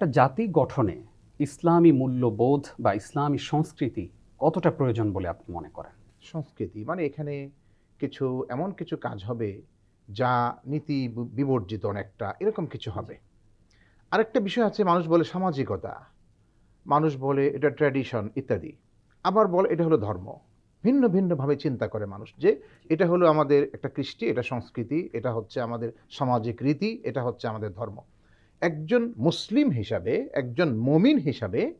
একটা জাতি গঠনে ইসলামী মূল্যবোধ বা ইসলামী সংস্কৃতি কতটা প্রয়োজন বলে আপনি মনে করেন? সংস্কৃতি মানে এখানে কিছু, এমন কিছু কাজ হবে যা নীতি বিবর্জিত অনেকটা, এরকম কিছু হবে। আরেকটা বিষয় আছে, মানুষ বলে সামাজিকতা, মানুষ বলে এটা ট্র্যাডিশন ইত্যাদি, আবার বলে এটা হলো ধর্ম। ভিন্ন ভিন্নভাবে চিন্তা করে মানুষ যে এটা হলো আমাদের একটা কৃষ্টি, এটা সংস্কৃতি, এটা হচ্ছে আমাদের সামাজিক রীতি, এটা হচ্ছে আমাদের ধর্ম। একজন মুসলিম হিসাবে একজন মমিন হিসাবে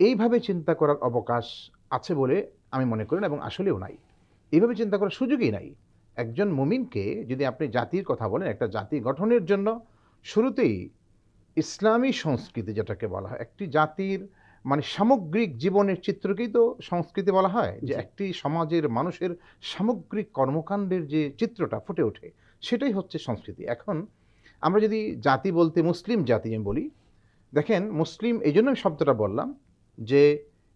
এইভাবে চিন্তা করার অবকাশ আছে বলে আমি মনে করি না এবং আসলেও নাই। এইভাবে চিন্তা করার সুযোগই নাই। একজন মুমিনকে যদি আপনি জাতির কথা বলেন একটা জাতি গঠনের জন্য শুরুতেই ইসলামী সংস্কৃতি যেটাকে বলা হয় একটি জাতির মানে সামগ্রিক জীবনের চিত্রকেই তো সংস্কৃতি বলা হয় যে একটি সমাজের মানুষের সামগ্রিক কর্মকাণ্ডের যে চিত্রটা ফুটে ওঠে সেটাই হচ্ছে সংস্কৃতি। এখন আমরা যদি জাতি বলতে মুসলিম জাতি আমি বলি, দেখেন মুসলিম এই জন্য শব্দটা বললাম যে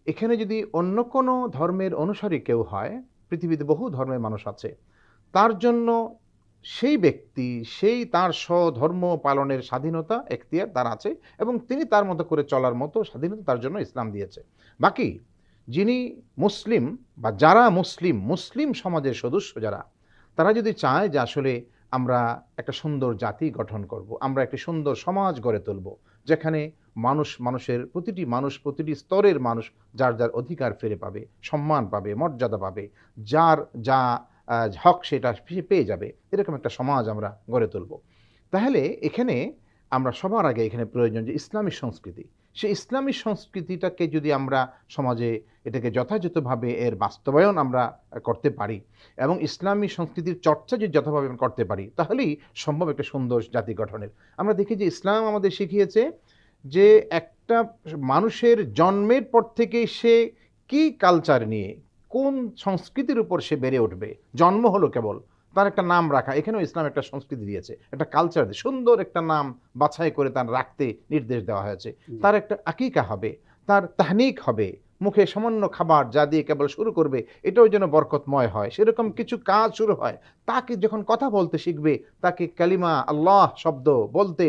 এখানে যদি অন্য কোনো ধর্মের অনুসারী কেউ হয়, পৃথিবীতে বহু ধর্মের মানুষ আছে, তার জন্য সেই ব্যক্তি, সেই তার স্বধর্ম পালনের স্বাধীনতা এখতিয়ার তার আছে এবং তিনি তার মতো করে চলার মতো স্বাধীনতা তার জন্য ইসলাম দিয়েছে। বাকি যিনি মুসলিম বা যারা মুসলিম মুসলিম সমাজের সদস্য যারা, তারা যদি চায় যে আসলে আমরা একটা সুন্দর জাতি গঠন করব, আমরা একটি সুন্দর সমাজ গড়ে তুলব, যেখানে মানুষ, মানুষের প্রতিটি মানুষ, প্রতিটি স্তরের মানুষ যার যার অধিকার ফিরে পাবে, সম্মান পাবে, মর্যাদা পাবে, যার যা হক সেটা পেয়ে যাবে, এরকম একটা সমাজ আমরা গড়ে তুলব। তাহলে এখানে আমরা সবার আগে এখানে প্রয়োজন যে ইসলামী সংস্কৃতি। সেই ইসলামী সংস্কৃতিটাকে যদি আমরা সমাজে এটাকে যথাযথভাবে এর বাস্তবায়ন আমরা করতে পারি এবং ইসলামী সংস্কৃতির চর্চা যদি যথাভাবে করতে পারি, তাহলেই সম্ভব একটা সুন্দর জাতি গঠনের। আমরা দেখি যে ইসলাম আমাদের শিখিয়েছে যে একটা মানুষের জন্মের পর থেকে সে কি কালচার নিয়ে, কোন সংস্কৃতির উপর সে বেড়ে উঠবে, জন্ম হলো কেবল তার একটা নাম রাখা। এখানেও ইসলাম একটা সংস্কৃতি দিয়েছে। একটা কালচার দিয়ে সুন্দর একটা নাম বাছাই করে তার রাখতে নির্দেশ দেওয়া হয়েছে। তার একটা আকিকা হবে। তার তাহনিক হবে। মুখে সামান্য খাবার যা দিয়ে কেবল শুরু করবে, এটাও যেন বরকতময় হয়। সেরকম কিছু কাজ শুরু হয়। তাকে যখন কথা বলতে শিখবে, তাকে কালিমা আল্লাহ শব্দ বলতে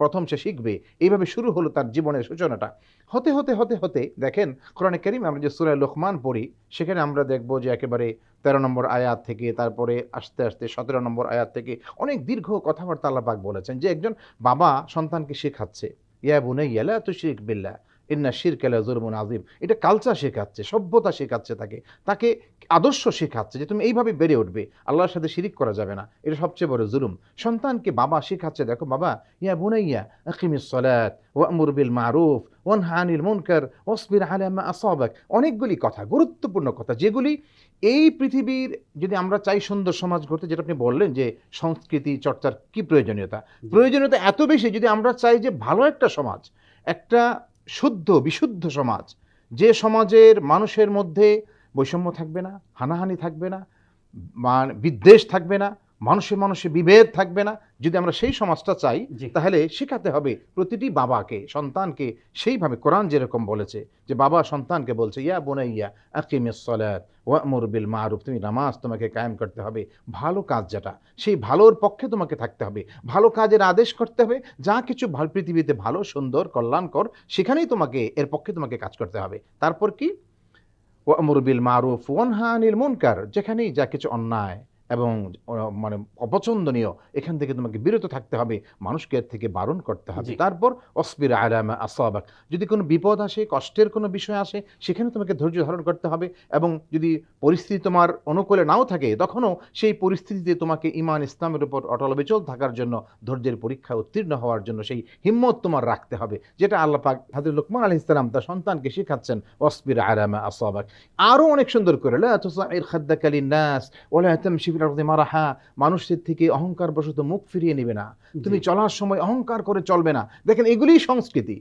প্রথম সে শিখবে। এইভাবে শুরু হলো তার জীবনের সূচনাটা। হতে হতে হতে হতে দেখেন, কোরআনে করিম আমরা যে সুরায় লোকমান পড়ি, সেখানে আমরা দেখব যে একেবারে তেরো নম্বর আয়াত থেকে তারপরে আস্তে আস্তে সতেরো নম্বর আয়াত থেকে অনেক দীর্ঘ কথাবার্তা আল্লাপাক বলেছেন যে একজন বাবা সন্তানকে শেখাচ্ছে, ইয়া বুনে ইয়ালা তো শিখ বিল্লা ইন্না শির কেলা জুরমুন আজিম এটা কালচার শেখাচ্ছে সভ্যতা শেখাচ্ছে তাকে। তাকে আদর্শ শেখাচ্ছে যে তুমি এইভাবে বেড়ে উঠবে আল্লাহর সাথে শিরিক করা যাবে না। এটা সবচেয়ে বড় জুলুম। সন্তানকে বাবা শেখাচ্ছে দেখো বাবা ইয়া বুনাইয়া আকিমিস সালাত ওয়ামুর বিল মারুফ ওয়ানহা আনিল মুনকার ওয়াসবির আলা মা আসাবাক। অনেকগুলি কথা গুরুত্বপূর্ণ কথা যেগুলি এই পৃথিবীর যদি আমরা চাই সুন্দর সমাজ গড়তে যেটা আপনি বললেন যে সংস্কৃতি চর্চার কি প্রয়োজনীয়তা? প্রয়োজনীয়তা এত বেশি যদি আমরা চাই যে ভালো একটা সমাজ একটা শুদ্ধ, বিশুদ্ধ সমাজ, যে সমাজের মানুষের মধ্যে বৈষম্য থাকবে না, হানাহানি থাকবে না বিদ্বেষ থাকবে না মানুষে মানুষে বিভেদ থাকবে না। যদি আমরা সেই সমাজটা চাই তাহলে শেখাতে হবে প্রতিটি বাবাকে সন্তানকে সেইভাবে কোরআন যেরকম বলেছে যে বাবা সন্তানকে বলছে ইয়া বোনাইয়া আকিমিস সলাত ওয়ামুর বিল মারুফ তুমি নামাজ তোমাকে কায়েম করতে হবে। ভালো কাজ যেটা সেই ভালোর পক্ষে তোমাকে থাকতে হবে। ভালো কাজের আদেশ করতে হবে। যা কিছু ভালো পৃথিবীতে ভালো সুন্দর কল্যাণকর সেখানেই তোমাকে এর পক্ষে তোমাকে কাজ করতে হবে। তারপর কি? ওয়ামুর বিল মারুফ ওয়ানহা আনিল মুনকার যেখানেই যা কিছু অন্যায় এবং মানে অপছন্দনীয় এখান থেকে তোমাকে বিরত থাকতে হবে মানুষকে এর থেকে বারণ করতে হবে। তারপর অসবির আলামা আসাবাক যদি কোনো বিপদ আসে কষ্টের কোনো বিষয় আসে সেখানে তোমাকে ধৈর্য ধারণ করতে হবে এবং যদি পরিস্থিতি তোমার অনুকূলে নাও থাকে তখনও সেই পরিস্থিতিতে তোমাকে ইমান ইসলামের উপর অটল বিচল থাকার জন্য ধৈর্যের পরীক্ষা উত্তীর্ণ হওয়ার জন্য সেই হিম্মত তোমার রাখতে হবে যেটা আল্লাহ পাক হাজর লুকমান আলী ইসলাম তার সন্তানকে শেখাচ্ছেন অসবির আলামা আসাবাক আরও অনেক সুন্দর করে লা তুসাইর নাস ওলা তামশি আরদি মারাহা মানুষের থেকে অহংকার বশত মুখ ফিরিয়ে নেবে না। তুমি চলার সময় অহংকার করে চলবে না। দেখেন এগুলি সংস্কৃতি।